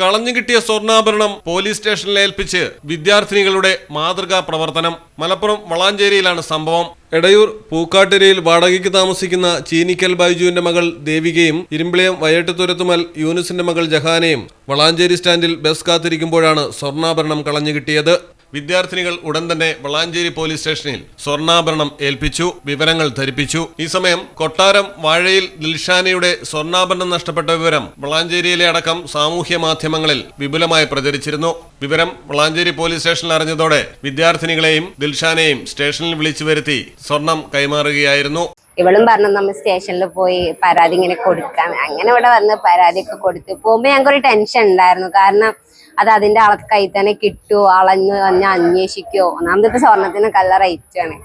കളഞ്ഞു കിട്ടിയ സ്വർണാഭരണം പോലീസ് സ്റ്റേഷനിൽ ഏൽപ്പിച്ച് വിദ്യാർത്ഥിനികളുടെ മാതൃകാ പ്രവർത്തനം. മലപ്പുറം വളാഞ്ചേരിയിലാണ് സംഭവം. എടയൂർ പൂക്കാട്ടിരയിൽ വാടകയ്ക്ക് താമസിക്കുന്ന ചീനിക്കൽ ബൈജുവിന്റെ മകൾ ദേവികയും ഇരുമ്പിളിയം വയട്ടുതുരത്തുമൽ യൂനിസിന്റെ മകൾ ജഹാനയും വളാഞ്ചേരി സ്റ്റാൻഡിൽ ബസ് കാത്തിരിക്കുമ്പോഴാണ് സ്വർണാഭരണം കളഞ്ഞു കിട്ടിയത്. വിദ്യാർത്ഥിനികൾ ഉടൻ തന്നെ വളാഞ്ചേരി പോലീസ് സ്റ്റേഷനിൽ സ്വർണാഭരണം ഏൽപ്പിച്ചു വിവരങ്ങൾ ധരിപ്പിച്ചു. ഈ സമയം കൊട്ടാരം വാഴയിൽ ദിൽഷാനയുടെ സ്വർണാഭരണം നഷ്ടപ്പെട്ട വിവരം വളാഞ്ചേരിയിലെ അടക്കം സാമൂഹ്യ മാധ്യമങ്ങളിൽ വിപുലമായി പ്രചരിച്ചിരുന്നു. വിവരം വളാഞ്ചേരി പോലീസ് സ്റ്റേഷനിൽ അറിഞ്ഞതോടെ വിദ്യാർത്ഥിനികളെയും ദിൽഷാനെയും സ്റ്റേഷനിൽ വിളിച്ചു വരുത്തി സ്വർണം കൈമാറുകയായിരുന്നു. ഇവളും പറഞ്ഞു നമ്മൾ സ്റ്റേഷനിൽ പോയി പരാതി ഇങ്ങനെ കൊടുക്കാം. അങ്ങനെ ഇവിടെ വന്ന് പരാതി ഒക്കെ കൊടുത്തു പോകുമ്പോൾ ഞങ്ങൾക്ക് ഒരു ടെൻഷൻ ഉണ്ടായിരുന്നു. കാരണം അത് അതിന്റെ ആൾക്ക് കൈ തന്നെ കിട്ടുമോ അളഞ്ഞ് വന്ന് അന്വേഷിക്കുമോ ഒന്നാമത്തെ സ്വർണത്തിന് കല്ല റേറ്റാണ്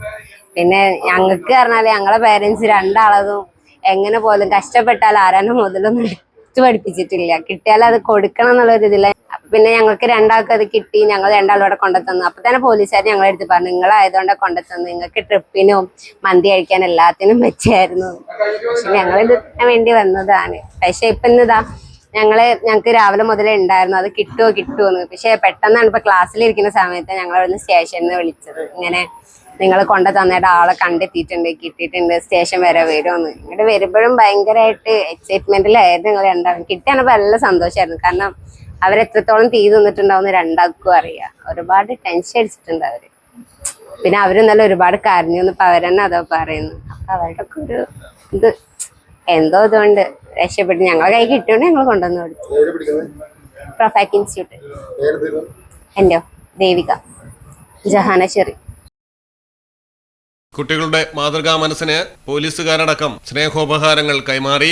പിന്നെ ഞങ്ങൾക്ക് പറഞ്ഞാൽ ഞങ്ങളെ പേരൻസ് രണ്ടാളതും എങ്ങനെ പോലും കഷ്ടപ്പെട്ടാൽ ആരാനും മുതലൊന്നും എടുത്തു പഠിപ്പിച്ചിട്ടില്ല. കിട്ടിയാൽ അത് കൊടുക്കണം എന്നുള്ളൊരു ഇതില്ല പിന്നെ ഞങ്ങൾക്ക് രണ്ടാൾക്ക് അത് കിട്ടി ഞങ്ങൾ രണ്ടാളും ഇവിടെ കൊണ്ടുത്തന്നു അപ്പൊ തന്നെ പോലീസുകാർ ഞങ്ങളെ അടുത്ത് പറഞ്ഞു നിങ്ങളായതുകൊണ്ട് കൊണ്ടുത്തന്നു നിങ്ങൾക്ക് ട്രിപ്പിനും മന്തി കഴിക്കാൻ എല്ലാത്തിനും വെച്ചായിരുന്നു. പക്ഷെ ഞങ്ങൾ ഇതിന് വേണ്ടി വന്നതാണ്. പക്ഷെ ഇപ്പൊ ഇന്നിതാ ഞങ്ങൾ ഞങ്ങൾക്ക് രാവിലെ മുതലേ ഉണ്ടായിരുന്നു. അത് കിട്ടുമോ കിട്ടുമോ എന്ന് പക്ഷെ പെട്ടെന്നാണ് ഇപ്പൊ ക്ലാസ്സിലിരിക്കുന്ന സമയത്ത് ഞങ്ങൾ അവിടുന്ന് സ്റ്റേഷനിൽ നിന്ന് വിളിച്ചത്. ഇങ്ങനെ നിങ്ങൾ കൊണ്ടു തന്നിട്ട് ആളെ കണ്ടെത്തിയിട്ടുണ്ട് കിട്ടിയിട്ടുണ്ട് സ്റ്റേഷൻ വരെ വരുമെന്ന് ഇങ്ങോട്ട് വരുമ്പോഴും ഭയങ്കരമായിട്ട് എക്സൈറ്റ്മെന്റിലായിരുന്നു ഞങ്ങൾ രണ്ടാളും. കിട്ടിയാണ് നല്ല സന്തോഷമായിരുന്നു കാരണം അവരെത്രത്തോളം തീ തിന്നിട്ടുണ്ടാവും രണ്ടാൾക്കും അറിയാം. ഒരുപാട് ടെൻഷൻ അടിച്ചിട്ടുണ്ട് അവർ. പിന്നെ അവർ നല്ല ഒരുപാട് കരഞ്ഞു അവരെന്നെ അതോ പറയുന്നു. അപ്പൊ അവരുടെ ഒക്കെ ഒരു ഇത് എന്തോ ഇതുകൊണ്ട് രക്ഷപ്പെട്ടു. ഞങ്ങളെ കൈ കിട്ടിയോണ്ട് ഞങ്ങൾ കൊണ്ടുവന്ന് കൊടുത്തു. പഠിക്കുന്നത് ഇൻസ്റ്റിറ്റ്യൂട്ട്. ദേവിക. ജഹാന ചെറി കുട്ടികളുടെ മാതൃകാ മനസ്സിന് പോലീസുകാരടക്കം സ്നേഹോപഹാരങ്ങൾ കൈമാറി.